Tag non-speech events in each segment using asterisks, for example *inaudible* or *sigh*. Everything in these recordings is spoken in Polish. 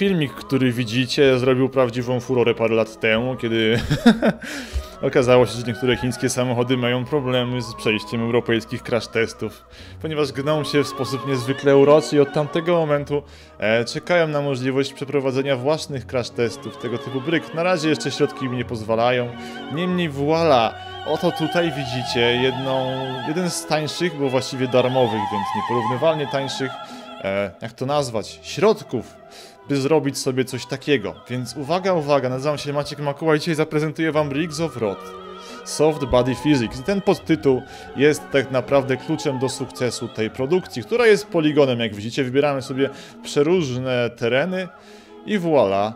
Filmik, który widzicie, zrobił prawdziwą furorę parę lat temu, kiedy *laughs* okazało się, że niektóre chińskie samochody mają problemy z przejściem europejskich crash testów, ponieważ gną się w sposób niezwykle uroczy i od tamtego momentu e, czekają na możliwość przeprowadzenia własnych crash testów tego typu bryk. Na razie jeszcze środki im nie pozwalają. Niemniej voila, oto tutaj widzicie jedną, jeden z tańszych, bo właściwie darmowych, więc nieporównywalnie tańszych, e, jak to nazwać, środków by zrobić sobie coś takiego. Więc uwaga, uwaga, nazywam się Maciek Makuła i dzisiaj zaprezentuję wam Rigs of Rot. Soft Body Physics. I ten podtytuł jest tak naprawdę kluczem do sukcesu tej produkcji, która jest poligonem, jak widzicie. Wybieramy sobie przeróżne tereny i voilà,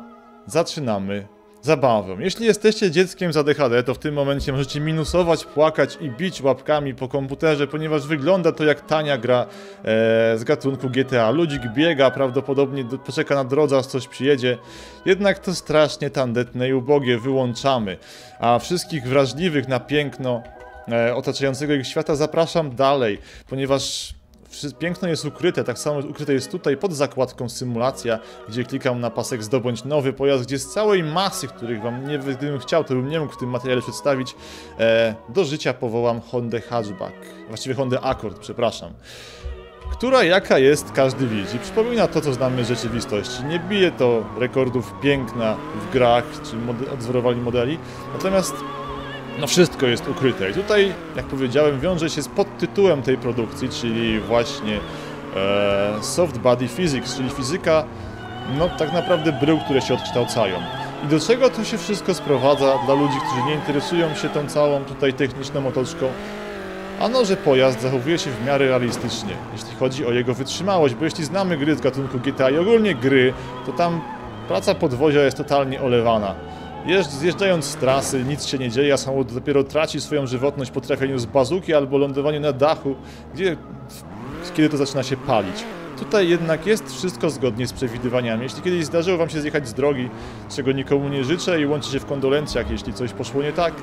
zaczynamy zabawą. Jeśli jesteście dzieckiem z ADHD, to w tym momencie możecie minusować, płakać i bić łapkami po komputerze, ponieważ wygląda to jak tania gra e, z gatunku GTA. Ludzik biega, prawdopodobnie do, poczeka na drodze, aż coś przyjedzie. Jednak to strasznie tandetne i ubogie, wyłączamy. A wszystkich wrażliwych na piękno e, otaczającego ich świata zapraszam dalej, ponieważ piękno jest ukryte, tak samo ukryte jest tutaj pod zakładką symulacja, gdzie klikam na pasek zdobądź nowy pojazd, gdzie z całej masy, których wam nie, gdybym chciał, to bym nie mógł w tym materiale przedstawić, e, do życia powołam Hondę Hatchback, właściwie Hondę Accord, przepraszam która jaka jest, każdy widzi. Przypomina to, co znamy z rzeczywistości. Nie bije to rekordów piękna w grach, czy mode odzorowali modeli, natomiast no wszystko jest ukryte. I tutaj, jak powiedziałem, wiąże się z podtytułem tej produkcji, czyli właśnie e, Soft Body Physics, czyli fizyka, no tak naprawdę brył, które się odkształcają. I do czego to się wszystko sprowadza dla ludzi, którzy nie interesują się tą całą tutaj techniczną otoczką? Ano, że pojazd zachowuje się w miarę realistycznie, jeśli chodzi o jego wytrzymałość, bo jeśli znamy gry z gatunku GTA i ogólnie gry, to tam praca podwozia jest totalnie olewana. Jeżdż, zjeżdżając z trasy, nic się nie dzieje, a samochód dopiero traci swoją żywotność po trafieniu z bazuki albo lądowaniu na dachu, gdzie, kiedy to zaczyna się palić. Tutaj jednak jest wszystko zgodnie z przewidywaniami. Jeśli kiedyś zdarzyło Wam się zjechać z drogi, czego nikomu nie życzę i łączy się w kondolencjach, jeśli coś poszło nie tak,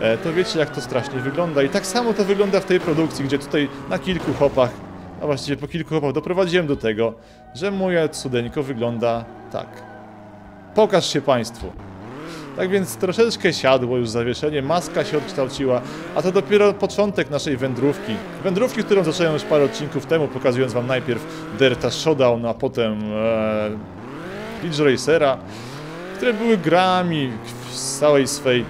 e, to wiecie jak to strasznie wygląda. I tak samo to wygląda w tej produkcji, gdzie tutaj na kilku hopach, a właściwie po kilku hopach doprowadziłem do tego, że moje cudeńko wygląda tak. Pokaż się Państwu. Tak więc troszeczkę siadło już zawieszenie, maska się odkształciła, a to dopiero początek naszej wędrówki. Wędrówki, którą zacząłem już parę odcinków temu, pokazując wam najpierw Derta Showdown, a potem e, Racera, które były grami z całej swej,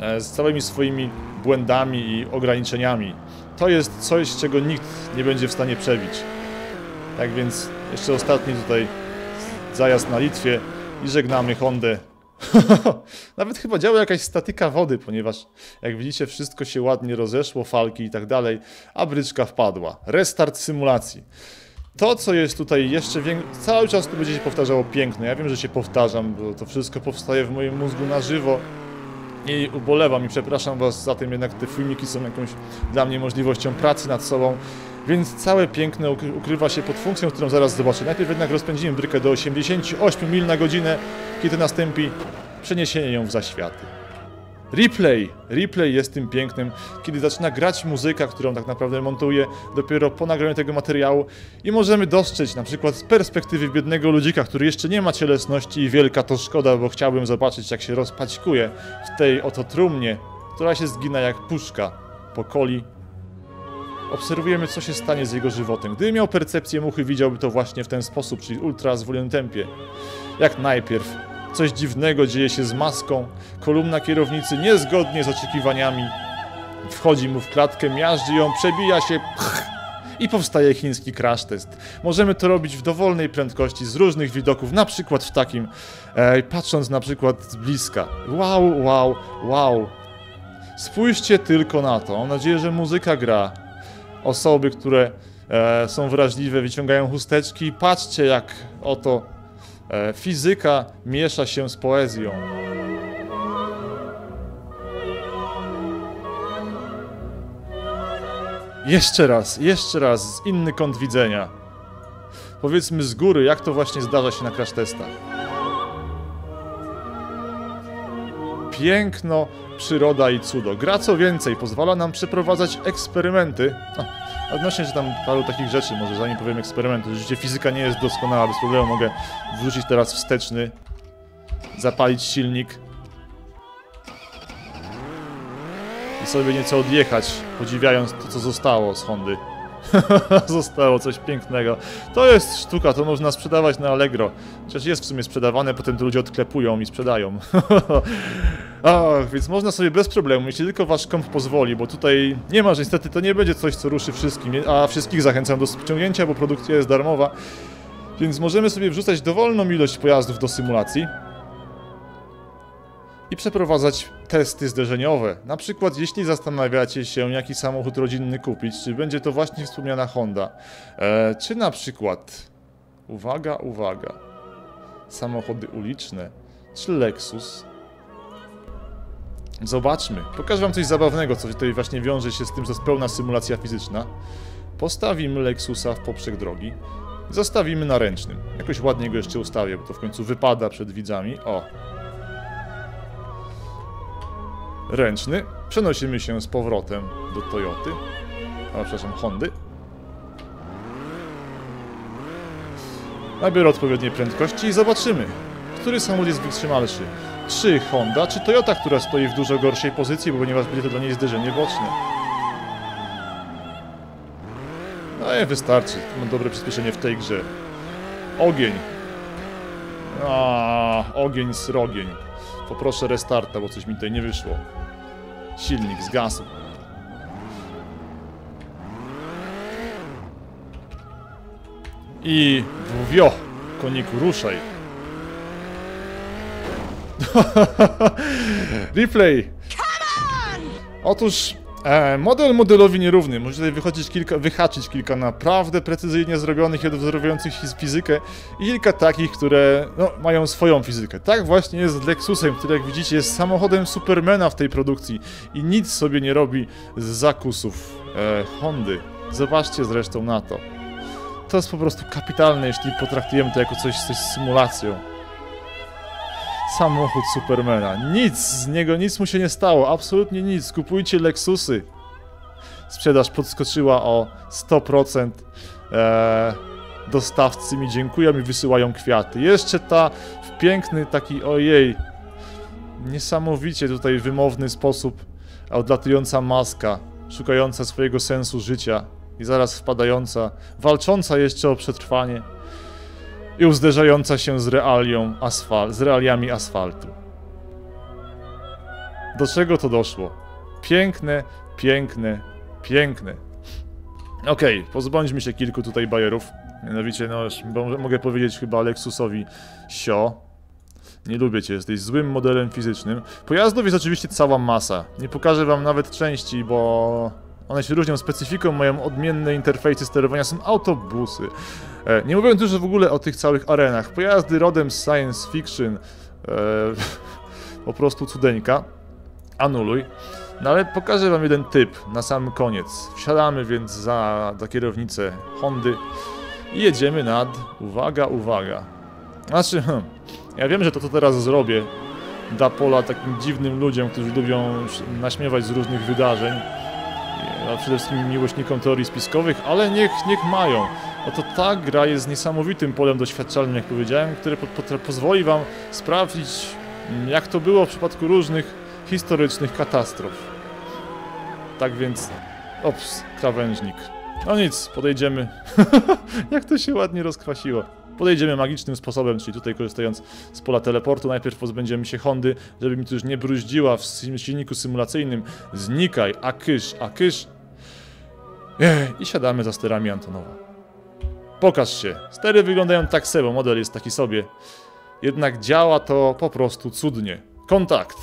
e, z całymi swoimi błędami i ograniczeniami. To jest coś, czego nikt nie będzie w stanie przebić. Tak więc jeszcze ostatni tutaj zajazd na Litwie i żegnamy Hondę *laughs* Nawet chyba działa jakaś statyka wody, ponieważ jak widzicie wszystko się ładnie rozeszło, falki i tak dalej, a bryczka wpadła. Restart symulacji. To, co jest tutaj jeszcze większe, cały czas tu będzie się powtarzało piękno. Ja wiem, że się powtarzam, bo to wszystko powstaje w moim mózgu na żywo i ubolewam i przepraszam was za tym, jednak te filmiki są jakąś dla mnie możliwością pracy nad sobą. Więc całe piękne ukrywa się pod funkcją, którą zaraz zobaczę. Najpierw jednak rozpędzimy brykę do 88 mil na godzinę, kiedy nastąpi przeniesienie ją w zaświaty. Replay! Replay jest tym pięknym, kiedy zaczyna grać muzyka, którą tak naprawdę montuję dopiero po nagraniu tego materiału i możemy dostrzec na przykład z perspektywy biednego ludzika, który jeszcze nie ma cielesności i wielka to szkoda, bo chciałbym zobaczyć jak się rozpaćkuje w tej oto trumnie, która się zgina jak puszka po coli obserwujemy, co się stanie z jego żywotem. Gdyby miał percepcję muchy, widziałby to właśnie w ten sposób, czyli ultra zwolnionym tempie. Jak najpierw coś dziwnego dzieje się z maską, kolumna kierownicy niezgodnie z oczekiwaniami wchodzi mu w klatkę, miażdży ją, przebija się pch, i powstaje chiński crash test. Możemy to robić w dowolnej prędkości, z różnych widoków, na przykład w takim, e, patrząc na przykład z bliska. Wow, wow, wow. Spójrzcie tylko na to. Mam nadzieję, że muzyka gra osoby, które e, są wrażliwe, wyciągają chusteczki. Patrzcie, jak oto fizyka miesza się z poezją. Jeszcze raz, jeszcze raz, inny kąt widzenia. Powiedzmy z góry, jak to właśnie zdarza się na crash testach. piękno, przyroda i cudo. Gra co więcej, pozwala nam przeprowadzać eksperymenty. Odnośnie się tam paru takich rzeczy, może zanim powiem eksperymenty. Oczywiście fizyka nie jest doskonała, bez problemu mogę wrzucić teraz wsteczny, zapalić silnik i sobie nieco odjechać, podziwiając to, co zostało z Hondy. *laughs* Zostało coś pięknego. To jest sztuka, to można sprzedawać na Allegro. Chociaż jest w sumie sprzedawane, potem to ludzie odklepują i sprzedają. *laughs* Ach, więc można sobie bez problemu, jeśli tylko wasz komp pozwoli, bo tutaj nie ma, że niestety to nie będzie coś, co ruszy wszystkim, a wszystkich zachęcam do ściągnięcia, bo produkcja jest darmowa. Więc możemy sobie wrzucać dowolną ilość pojazdów do symulacji i przeprowadzać testy zderzeniowe. Na przykład, jeśli zastanawiacie się, jaki samochód rodzinny kupić, czy będzie to właśnie wspomniana Honda, e, czy na przykład, uwaga, uwaga, samochody uliczne, czy Lexus. Zobaczmy. Pokażę wam coś zabawnego, co tutaj właśnie wiąże się z tym, że jest pełna symulacja fizyczna. Postawimy Lexusa w poprzek drogi. Zostawimy na ręcznym. Jakoś ładnie go jeszcze ustawię, bo to w końcu wypada przed widzami. O, ręczny. Przenosimy się z powrotem do Toyoty. A, przepraszam, Hondy. Nabiorę odpowiedniej prędkości i zobaczymy, który samochód jest wytrzymalszy. Czy Honda, czy Toyota, która stoi w dużo gorszej pozycji, ponieważ będzie to dla niej zderzenie boczne. No i wystarczy. Mam dobre przyspieszenie w tej grze. Ogień. A, ogień srogień. Poproszę restarta, bo coś mi tutaj nie wyszło. Silnik zgasł. I wio, koniku, ruszaj. *laughs* Replay. Otóż e, model modelowi nierówny. Może tutaj wychodzić kilka, wyhaczyć kilka naprawdę precyzyjnie zrobionych i odwzorowujących fizykę i kilka takich, które no, mają swoją fizykę. Tak właśnie jest z Lexusem, który jak widzicie jest samochodem Supermana w tej produkcji i nic sobie nie robi z zakusów e, Hondy. Zobaczcie zresztą na to. To jest po prostu kapitalne, jeśli potraktujemy to jako coś, coś z symulacją. Samochód Supermana. Nic z niego, nic mu się nie stało. Absolutnie nic. Kupujcie Lexusy. Sprzedaż podskoczyła o 100%. Eee, dostawcy mi dziękują i wysyłają kwiaty. Jeszcze ta w piękny taki, ojej, niesamowicie tutaj wymowny sposób odlatująca maska, szukająca swojego sensu życia i zaraz wpadająca, walcząca jeszcze o przetrwanie i uzderzająca się z realią asfal z realiami asfaltu. Do czego to doszło? Piękne, piękne, piękne. Okej, okay, pozbądźmy się kilku tutaj bajerów. Mianowicie, no, bo mogę powiedzieć chyba Lexusowi sio. Nie lubię cię, jesteś złym modelem fizycznym. Pojazdów jest oczywiście cała masa. Nie pokażę wam nawet części, bo one się różnią specyfiką, mają odmienne interfejsy sterowania, są autobusy. E, nie mówiąc już w ogóle o tych całych arenach. Pojazdy rodem science fiction. E, *laughs* po prostu cudeńka. Anuluj. No ale pokażę wam jeden typ na sam koniec. Wsiadamy więc za, za kierownicę Hondy i jedziemy nad... Uwaga, uwaga. Znaczy, hm, ja wiem, że to co teraz zrobię da pola takim dziwnym ludziom, którzy lubią naśmiewać z różnych wydarzeń a przede wszystkim miłośnikom teorii spiskowych, ale niech, niech mają. Oto ta gra jest niesamowitym polem doświadczalnym, jak powiedziałem, które po, po, pozwoli wam sprawdzić, jak to było w przypadku różnych historycznych katastrof. Tak więc... Ops, krawężnik. No nic, podejdziemy. *laughs* jak to się ładnie rozkwasiło. Podejdziemy magicznym sposobem, czyli tutaj korzystając z pola teleportu, najpierw pozbędziemy się Hondy, żeby mi tu już nie bruździła w silniku symulacyjnym. Znikaj, a kysz, a kysz. I siadamy za sterami Antonowa. Pokaż się. Stery wyglądają tak samo, model jest taki sobie. Jednak działa to po prostu cudnie. Kontakt.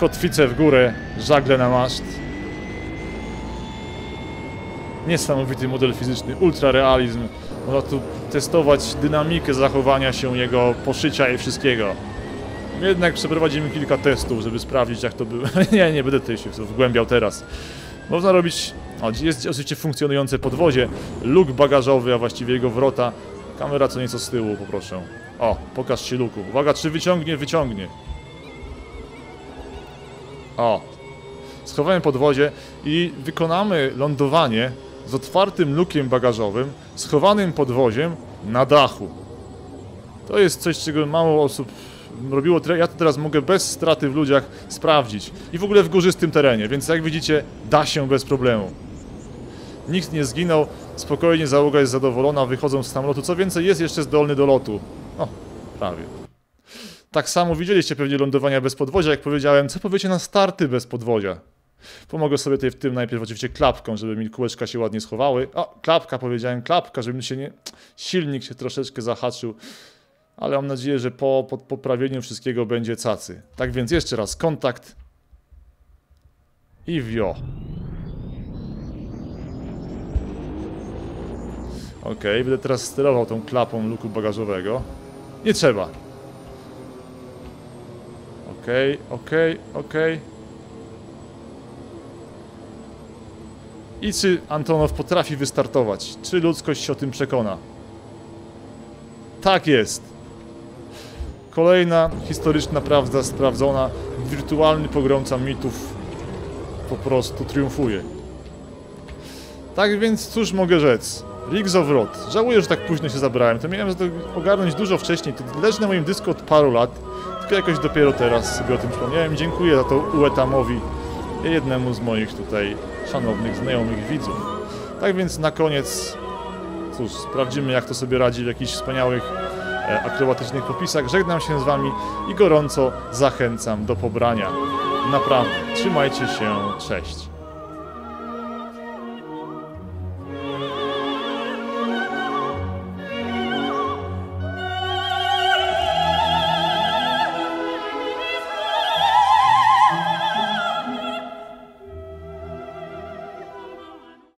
Kotwice w górę, żagle na maszt. Niesamowity model fizyczny, ultrarealizm. Można tu testować dynamikę zachowania się jego poszycia i wszystkiego. Jednak przeprowadzimy kilka testów, żeby sprawdzić jak to było. *laughs* nie, nie będę tutaj się wgłębiał teraz. Można robić... O, jest oczywiście funkcjonujące podwozie, luk bagażowy, a właściwie jego wrota. Kamera co nieco z tyłu, poproszę. O, pokaż się luku. Uwaga, czy wyciągnie? Wyciągnie. O. Schowamy podwozie i wykonamy lądowanie z otwartym lukiem bagażowym, schowanym podwoziem na dachu. To jest coś, czego mało osób robiło. Ja to teraz mogę bez straty w ludziach sprawdzić. I w ogóle w górzystym terenie, więc jak widzicie, da się bez problemu. Nikt nie zginął, spokojnie załoga jest zadowolona, wychodzą z samolotu. Co więcej, jest jeszcze zdolny do lotu. O, prawie. Tak samo widzieliście pewnie lądowania bez podwozia, jak powiedziałem. Co powiecie na starty bez podwozia? Pomogę sobie tutaj w tym najpierw oczywiście klapką, żeby mi kółeczka się ładnie schowały. O, klapka powiedziałem, klapka, żeby mi się nie... Silnik się troszeczkę zahaczył. Ale mam nadzieję, że po, po poprawieniu wszystkiego będzie cacy. Tak więc jeszcze raz kontakt. I wio. Ok, będę teraz sterował tą klapą luku bagażowego. Nie trzeba. Okej, okej, okej. I czy Antonow potrafi wystartować? Czy ludzkość się o tym przekona? Tak jest. Kolejna historyczna prawda sprawdzona. Wirtualny pogromca mitów po prostu triumfuje. Tak więc cóż mogę rzec? Rings of Rot. Żałuję, że tak późno się zabrałem. To miałem to ogarnąć dużo wcześniej. To leży na moim dysku od paru lat. Tylko jakoś dopiero teraz sobie o tym przypomniałem. Dziękuję za to Uetamowi, jednemu z moich tutaj szanownych, znajomych widzów. Tak więc na koniec, cóż, sprawdzimy jak to sobie radzi w jakichś wspaniałych akrobatycznych popisach. Żegnam się z Wami i gorąco zachęcam do pobrania. Naprawdę, trzymajcie się, cześć.